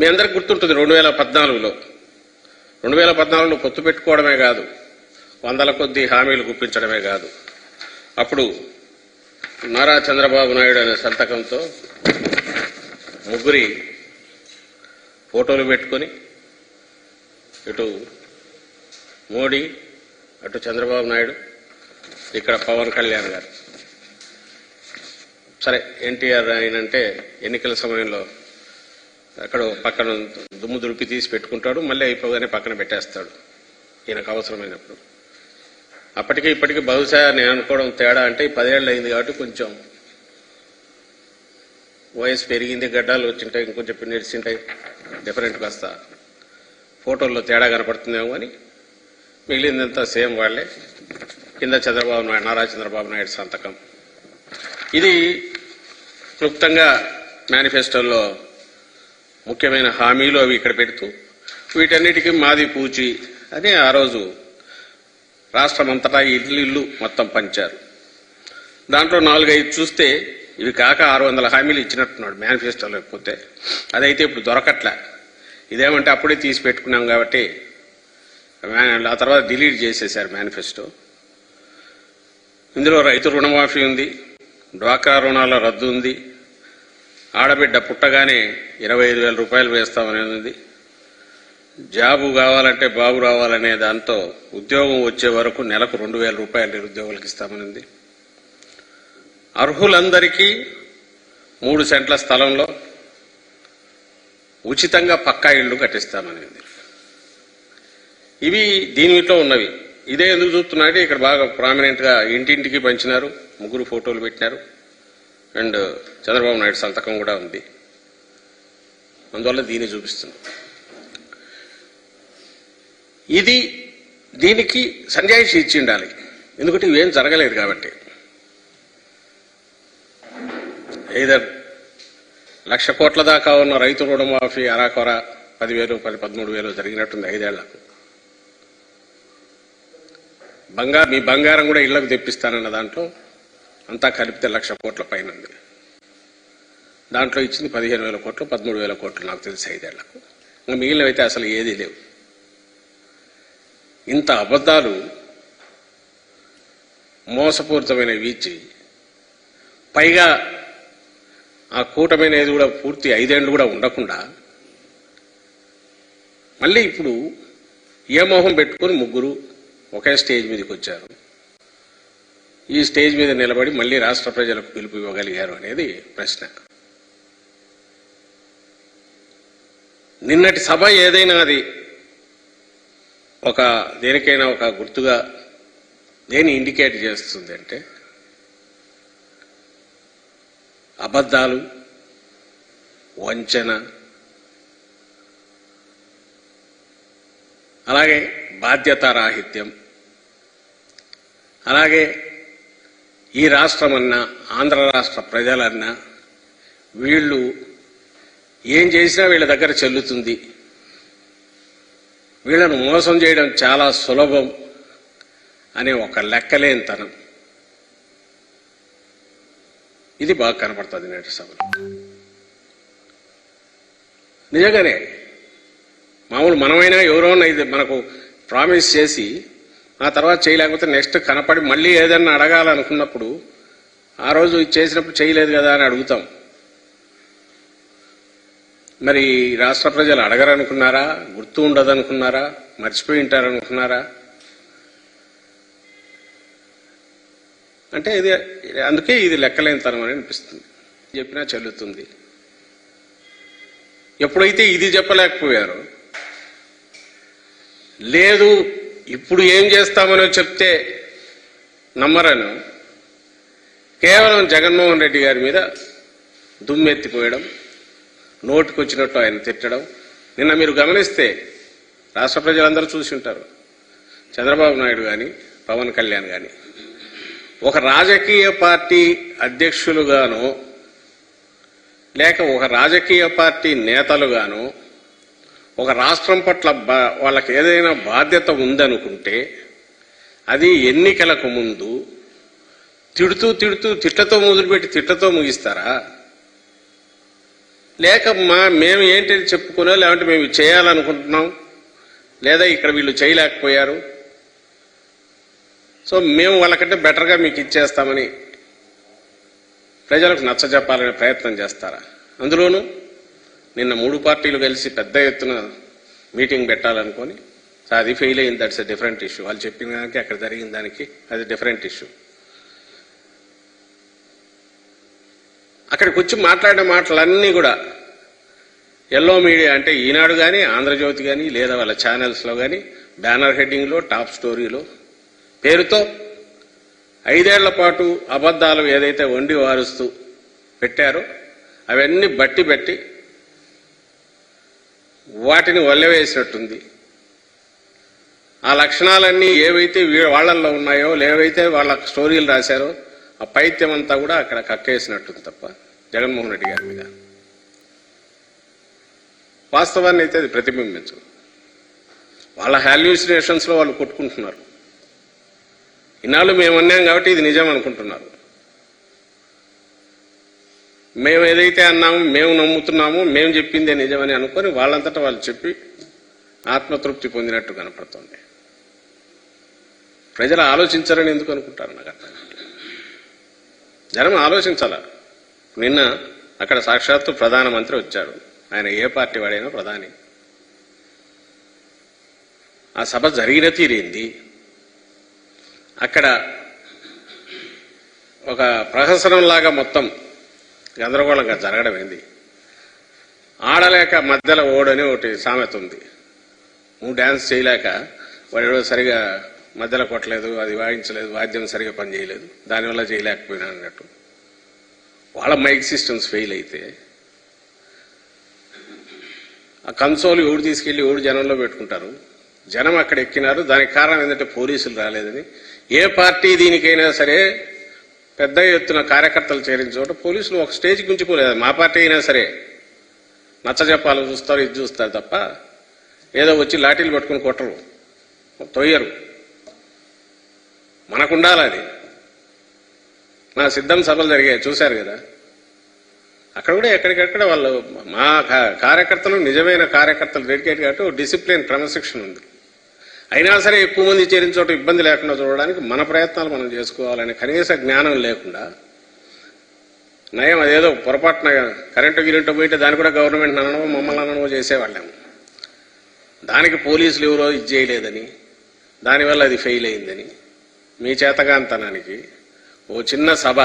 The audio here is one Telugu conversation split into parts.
మీ అందరికి గుర్తుంటుంది రెండు వేల పద్నాలుగులో. రెండు వేల పద్నాలుగులో పొత్తు పెట్టుకోవడమే కాదు వందల కొద్ది హామీలు గుప్పించడమే కాదు. అప్పుడు నారా చంద్రబాబు నాయుడు అనే సంతకంతో ముగ్గురి ఫోటోలు పెట్టుకొని ఇటు మోడీ అటు చంద్రబాబు నాయుడు ఇక్కడ పవన్ కళ్యాణ్ గారు. సరే ఎన్టీఆర్ ఆయనంటే ఎన్నికల సమయంలో అక్కడ పక్కన దుమ్ము దులిపి తీసి పెట్టుకుంటాడు మళ్ళీ అయిపోగానే పక్కన పెట్టేస్తాడు. ఈయనకు అవసరమైనప్పుడు. అప్పటికి ఇప్పటికి బహుశా నేను అనుకోవడం తేడా అంటే ఈ పదేళ్ళు అయింది కాబట్టి కొంచెం వయసు పెరిగింది గడ్డాలు వచ్చింటాయి ఇంకొంచెం నిడిచింటాయి డిఫరెంట్ కాస్త. ఫోటోల్లో తేడా కనపడుతుందేమో అని మిగిలిందంతా సేమ్ వాళ్ళే. కింద చంద్రబాబు నాయుడు నారా చంద్రబాబు నాయుడు సంతకం. ఇది క్లుప్తంగా మేనిఫెస్టోలో ముఖ్యమైన హామీలు అవి ఇక్కడ పెడుతూ వీటన్నిటికీ మాది పూచి అని ఆ రోజు రాష్ట్రమంతటా ఇల్లు ఇల్లు మొత్తం పంచారు. దాంట్లో నాలుగైదు చూస్తే ఇవి కాక ఆరు వందల హామీలు ఇచ్చినట్టున్నాడు మేనిఫెస్టో లేకపోతే. అదైతే ఇప్పుడు దొరకట్లే. ఇదేమంటే అప్పుడే తీసి పెట్టుకున్నాం కాబట్టి ఆ తర్వాత డిలీట్ చేసేశారు మేనిఫెస్టో ఇందులో రైతు రుణమాఫీ ఉంది డ్వాక్రా రుణాల రద్దు ఉంది ఆడబిడ్డ పుట్టగానే ఇరవై ఐదు వేల రూపాయలు వేస్తామని ఉంది జాబు కావాలంటే బాబు రావాలనే దాంతో ఉద్యోగం వచ్చే వరకు నెలకు రెండు వేల రూపాయలు నిరుద్యోగులకు ఇస్తామనింది. అర్హులందరికీ మూడు సెంట్ల స్థలంలో ఉచితంగా పక్కా ఇళ్ళు కట్టిస్తామనింది. ఇవి దీనిలో ఉన్నవి. ఇదే ఎందుకు చూస్తున్నారంటే ఇక్కడ బాగా ప్రామినెంట్గా ఇంటింటికి పంచినారు ముగ్గురు ఫోటోలు పెట్టినారు. అండ్ చంద్రబాబు నాయుడు సంతకం కూడా ఉంది. అందువల్ల దీన్ని చూపిస్తున్నాం ఇది దీనికి సంజాయిషి ఇచ్చి ఉండాలి ఎందుకంటే ఇవేం జరగలేదు కాబట్టి. ఏదర్ లక్ష కోట్ల దాకా ఉన్న రైతు రుణమాఫీ అరాకొర పదివేలు పది పదమూడు వేలు జరిగినట్టుంది ఐదేళ్ళకు. బంగారు మీ బంగారం కూడా ఇళ్ళకు తెప్పిస్తానన్న దాంట్లో అంతా కలిపితే లక్ష కోట్ల పైన ఉంది దాంట్లో ఇచ్చింది పదిహేను వేల కోట్లు పదమూడు వేల కోట్లు నాకు తెలిసి ఐదేళ్ళకు. ఇంకా మిగిలినవైతే అసలు ఏదీ లేవు. ఇంత అబద్ధాలు మోసపూరితమైనవి ఇచ్చి పైగా ఆ కూటమైనది కూడా పూర్తి ఐదేళ్ళు కూడా ఉండకుండా మళ్ళీ ఇప్పుడు ఏ మోహం పెట్టుకుని ముగ్గురు ఒకే స్టేజ్ మీదకి వచ్చారు. ఈ స్టేజ్ మీద నిలబడి మళ్ళీ రాష్ట్ర ప్రజలకు పిలుపు ఇవ్వగలిగారు అనేది ప్రశ్న. నిన్నటి సభ ఏదైనా అది ఒక దేనికైనా ఒక గుర్తుగా దేని ఇండికేట్ చేస్తుంది అంటే అబద్ధాలు వంచన అలాగే బాధ్యతారాహిత్యం అలాగే ఈ రాష్ట్రమన్నా ఆంధ్ర రాష్ట్ర ప్రజలన్నా వీళ్ళు ఏం చేసినా వీళ్ళ దగ్గర చెల్లుతుంది. వీళ్ళను మోసం చేయడం చాలా సులభం అనే ఒక లెక్కలేనితనం. ఇది బాగా కనపడుతుంది నేటి సభలో. నిజంగానే మామూలు మనమైనా ఎవరో ఇది మనకు ప్రామిస్ చేసి ఆ తర్వాత చేయలేకపోతే నెక్స్ట్ కనపడి మళ్ళీ ఏదన్నా అడగాలనుకున్నప్పుడు ఆ రోజు ఇది చేసినప్పుడు చేయలేదు కదా అని అడుగుతాం. మరి రాష్ట్ర ప్రజలు అడగరనుకున్నారా? గుర్తు ఉండదనుకున్నారా? మర్చిపోయి ఉంటారనుకున్నారా? అంటే ఇది అందుకే ఇది లెక్కలేనితనం అని అనిపిస్తుంది. చెప్పినా చెల్లుతుంది. ఎప్పుడైతే ఇది చెప్పలేకపోయారో లేదు ఇప్పుడు ఏం చేస్తామనో చెప్తే నమ్మరను. కేవలం జగన్మోహన్ రెడ్డి గారి మీద దుమ్మెత్తిపోయడం నోటుకొచ్చినట్టు ఆయన తిట్టడం. నిన్న మీరు గమనిస్తే రాష్ట్ర ప్రజలందరూ చూసి ఉంటారు. చంద్రబాబు నాయుడు కానీ పవన్ కళ్యాణ్ కానీ ఒక రాజకీయ పార్టీ అధ్యక్షులుగానో లేక ఒక రాజకీయ పార్టీ నేతలుగానో ఒక రాష్ట్రం పట్ల వాళ్ళకి ఏదైనా బాధ్యత ఉందనుకుంటే అది ఎన్నికలకు ముందు తిడుతూ తిడుతూ తిట్లతో మొదలుపెట్టి తిట్లతో ముగిస్తారా? లేక మా మేము ఏంటి చెప్పుకునో లేదంటే మేము చేయాలనుకుంటున్నాం లేదా ఇక్కడ వీళ్ళు చేయలేకపోయారు. సో మేము వాళ్ళకంటే బెటర్గా మీకు ఇచ్చేస్తామని ప్రజలకు నచ్చజెప్పాలనే ప్రయత్నం చేస్తారా? అందులోనూ నిన్న మూడు పార్టీలు కలిసి పెద్ద ఎత్తున మీటింగ్ పెట్టాలనుకొని అది ఫెయిల్ అయింది దట్స్ ఎ డిఫరెంట్ ఇష్యూ వాళ్ళు చెప్పిన దానికి అక్కడ జరిగిన దానికి అది డిఫరెంట్ ఇష్యూ అక్కడికి వచ్చి మాట్లాడిన మాటలన్నీ కూడా ఎల్లో మీడియా అంటే ఈనాడు కానీ ఆంధ్రజ్యోతి కానీ లేదా వాళ్ళ ఛానల్స్లో కానీ బ్యానర్ హెడ్డింగ్లో టాప్ స్టోరీలో పేరుతో ఐదేళ్ళ పాటు అబద్ధాలు ఏదైతే వండి వారుస్తూ పెట్టారో అవన్నీ బట్టి బట్టి వాటిని వల్లవేసినట్టుంది ఆ లక్షణాలన్నీ ఏవైతే వాళ్ళల్లో ఉన్నాయో లేవైతే వాళ్ళ స్టోరీలు రాశారో ఆ పైత్యం అంతా కూడా అక్కడ కక్కేసినట్టుంది తప్ప జగన్మోహన్ రెడ్డి గారి మీద. వాస్తవాన్ని అయితే అది ప్రతిబింబించదు. వాళ్ళ హాల్యూసినేషన్స్లో వాళ్ళు కొట్టుకుంటున్నారు. ఇన్నాళ్ళు మేము అన్నాం కాబట్టి ఇది నిజం అనుకుంటున్నారు. మేము ఏదైతే అన్నామో మేము నమ్ముతున్నామో మేము చెప్పిందే నిజమని అనుకొని వాళ్ళంతటా వాళ్ళు చెప్పి ఆత్మతృప్తి పొందినట్టు కనపడుతుంది. ప్రజలు ఆలోచించారని ఎందుకు అనుకుంటారు నాకు అర్థం జనం ఆలోచించాల. నిన్న అక్కడ సాక్షాత్తు ప్రధానమంత్రి వచ్చారు. ఆయన ఏ పార్టీ వాడైనా ప్రధాని. ఆ సభ జరిగిన తీరేంది అక్కడ ఒక ప్రహసనంలాగా మొత్తం గందరగోళంగా జరగడం ఏంది? ఆడలేక మధ్యలో ఓడని ఒకటి సామెత ఉంది. నువ్వు డ్యాన్స్ చేయలేక వాడు సరిగా మధ్యలో కొట్టలేదు అది వాయించలేదు వాద్యం సరిగా పనిచేయలేదు దానివల్ల చేయలేకపోయినా అన్నట్టు. వాళ్ళ మైక్ సిస్టమ్స్ ఫెయిల్ అయితే ఆ కన్సోల్ ఎవడు తీసుకెళ్ళి ఎవడు జనంలో పెట్టుకుంటారు? జనం అక్కడ ఎక్కినారు. దానికి కారణం ఏంటంటే పోలీసులు రాలేదని. ఏ పార్టీ దీనికైనా సరే పెద్ద ఎత్తున కార్యకర్తలు చేరిన చోట పోలీసులు ఒక స్టేజ్కి ఉంచిపోలేదు మా పార్టీ అయినా సరే. నచ్చజెప్పాలని చూస్తారు ఇది చూస్తారు తప్ప ఏదో వచ్చి లాఠీలు పట్టుకుని కొట్టరు. తొయ్యరు. మనకుండాలి అది. నా సిద్ధం సభలు జరిగాయి చూశారు కదా. అక్కడ కూడా ఎక్కడికక్కడ వాళ్ళు మా కార్యకర్తలు నిజమైన కార్యకర్తలు డెడికేట్ కాబట్టి డిసిప్లిన్ క్రమశిక్షణ ఉంది. అయినా సరే ఎక్కువ మంది చేరిన చోట ఇబ్బంది లేకుండా చూడడానికి మన ప్రయత్నాలు మనం చేసుకోవాలని కనీస జ్ఞానం లేకుండా నయం అదేదో పొరపాటున కరెంటు గిరింటో పోయితే దాన్ని కూడా గవర్నమెంట్ అనడమో మమ్మల్ని అనడమో చేసేవాళ్ళము దానికి పోలీసులు ఎవరో ఇది చేయలేదని దానివల్ల అది ఫెయిల్ అయిందని మీ చేతగాంతనానికి ఓ చిన్న సభ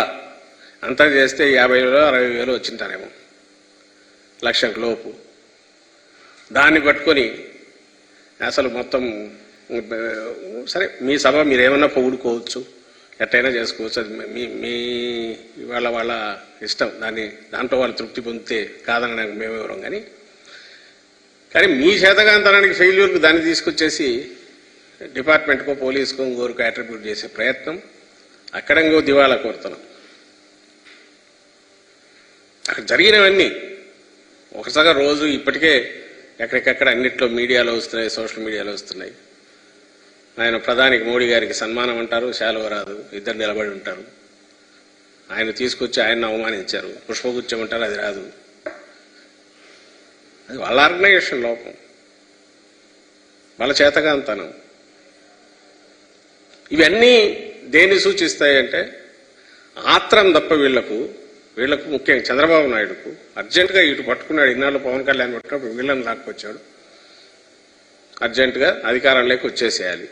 అంతా చేస్తే యాభై వేలు అరవై వేలు వచ్చింటారేమో లక్షకు లోపు. దాన్ని పట్టుకొని అసలు మొత్తం సరే మీ సభ మీరేమన్నా పొగుడుకోవచ్చు ఎట్టయినా చేసుకోవచ్చు అది మీ మీ వాళ్ళ వాళ్ళ ఇష్టం దాన్ని దాంట్లో వాళ్ళు తృప్తి పొందితే కాదనడానికి మేమెవరం కానీ కానీ మీ చేతగాంతనానికి ఫెయిల్యూర్కి దాన్ని తీసుకొచ్చేసి డిపార్ట్మెంట్కో పోలీస్కో ఇంకోరికో అట్రిబ్యూట్ చేసే ప్రయత్నం అక్కడ ఇంకో దివాలా కోరుతున్నాం. అక్కడ జరిగినవన్నీ ఒకసారి రోజు ఇప్పటికే ఎక్కడికెక్కడ అన్నిట్లో మీడియాలో వస్తున్నాయి సోషల్ మీడియాలో వస్తున్నాయి. ఆయన ప్రధానికి మోడీ గారికి సన్మానం అంటారు శాలువ రాదు ఇద్దరు నిలబడి ఉంటారు. ఆయన తీసుకొచ్చి ఆయన్ని అవమానించారు. పుష్పగుచ్చం అంటారు అది రాదు. అది వాళ్ళ ఆర్గనైజేషన్ లోపం. వాళ్ళ చేతగాంతనం. ఇవన్నీ దేన్ని సూచిస్తాయంటే ఆత్రం తప్ప వీళ్ళకు వీళ్ళకు ముఖ్యంగా చంద్రబాబు నాయుడుకు. అర్జెంటుగా ఇటు పట్టుకున్నాడు. ఇన్నాళ్ళు పవన్ కళ్యాణ్ పట్టుకున్నప్పుడు వీళ్ళని లాక్కొచ్చాడు. అర్జెంటుగా అధికారంలోకి వచ్చేసేయాలి.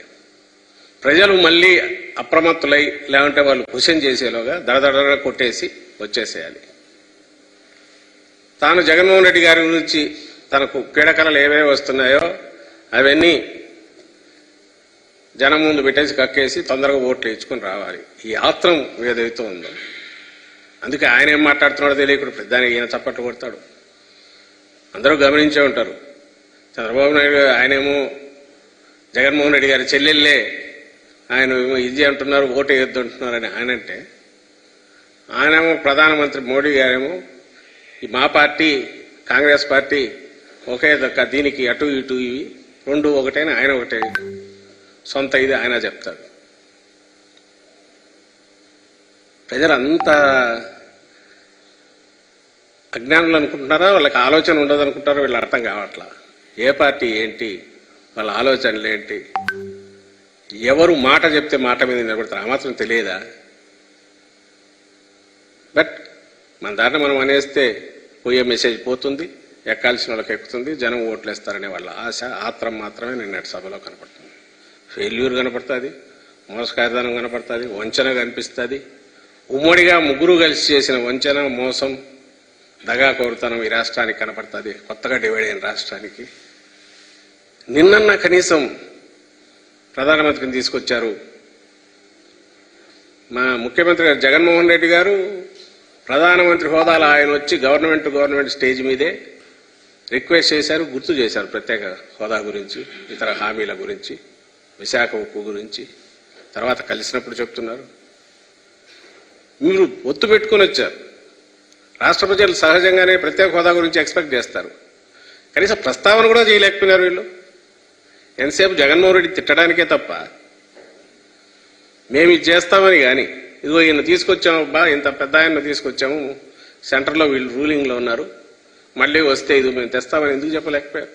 ప్రజలు మళ్ళీ అప్రమత్తులై లేకుంటే వాళ్ళు క్వశ్చన్ చేసేలోగా దడదడగా కొట్టేసి వచ్చేసేయాలి. తాను జగన్మోహన్ రెడ్డి గారి గురించి తనకు క్రీడకళలు ఏవేవి వస్తున్నాయో అవన్నీ జనం ముందు పెట్టేసి కక్కేసి తొందరగా ఓట్లు ఇచ్చుకొని రావాలి. ఈ ఆత్రం ఏదైతే ఉందో. అందుకే ఆయన ఏం మాట్లాడుతున్నాడో తెలియకుండా పెద్దానికి ఈయన చప్పట్లు కొడతాడు. అందరూ గమనించే ఉంటారు. చంద్రబాబు నాయుడు గారు ఆయనేమో జగన్మోహన్ రెడ్డి గారి చెల్లెళ్ళే ఆయన ఏమో ఇది అంటున్నారు ఓటు వేయొద్దు అంటున్నారని ఆయన అంటే ఆయనేమో ప్రధానమంత్రి మోడీ గారేమో ఈ మా పార్టీ కాంగ్రెస్ పార్టీ ఒకే దక్క దీనికి అటు ఇటు ఇవి రెండు ఒకటేని ఆయన ఒకటే. సొంత ఇది ఆయన చెప్తాడు ప్రజలంత అజ్ఞానులు అనుకుంటున్నారా? వాళ్ళకి ఆలోచన ఉండదు అనుకుంటారో వీళ్ళు అర్థం కావట్లా. ఏ పార్టీ ఏంటి? వాళ్ళ ఆలోచనలు ఏంటి? ఎవరు మాట చెప్తే మాట మీద నిలబడతారు ఆ మాత్రం తెలియదా? బట్ మన దాంట్లో మనం అనేస్తే పోయే మెసేజ్ పోతుంది ఎక్కాల్సిన వాళ్ళకి ఎక్కుతుంది జనం ఓట్లేస్తారనే వాళ్ళ ఆశ ఆత్రం మాత్రమే నిన్నటి సభలో కనపడుతుంది. ఫెయిల్యూర్ కనపడుతుంది మోసకాయదానం కనపడుతుంది వంచన కనిపిస్తుంది. ఉమ్మడిగా ముగ్గురు కలిసి చేసిన వంచన మోసం దగా కోరుతనం ఈ రాష్ట్రానికి కనపడుతుంది కొత్తగా డివైడ్ అయిన రాష్ట్రానికి. నిన్న కనీసం ప్రధానమంత్రిని తీసుకొచ్చారు. మా ముఖ్యమంత్రి గారు జగన్మోహన్ రెడ్డి గారు ప్రధానమంత్రి హోదాలో ఆయన వచ్చి గవర్నమెంట్ గవర్నమెంట్ స్టేజ్ మీదే రిక్వెస్ట్ చేశారు గుర్తు చేశారు ప్రత్యేక హోదా గురించి ఇతర హామీల గురించి విశాఖ ఉక్కు గురించి తర్వాత కలిసినప్పుడు చెప్తున్నారు. మీరు ఒత్తు పెట్టుకుని వచ్చారు. రాష్ట్ర ప్రజలు సహజంగానే ప్రత్యేక హోదా గురించి ఎక్స్పెక్ట్ చేస్తారు. కనీసం ప్రస్తావన కూడా చేయలేకపోయినారు వీళ్ళు. ఎంతసేపు జగన్మోహన్ రెడ్డి తిట్టడానికే తప్ప మేము ఇది చేస్తామని కానీ ఇదిగో ఈయన తీసుకొచ్చాము అబ్బా ఇంత పెద్ద ఆయన తీసుకొచ్చాము సెంటర్లో వీళ్ళు రూలింగ్లో ఉన్నారు మళ్ళీ వస్తే ఇది మేము తెస్తామని ఎందుకు చెప్పలేకపోయారు?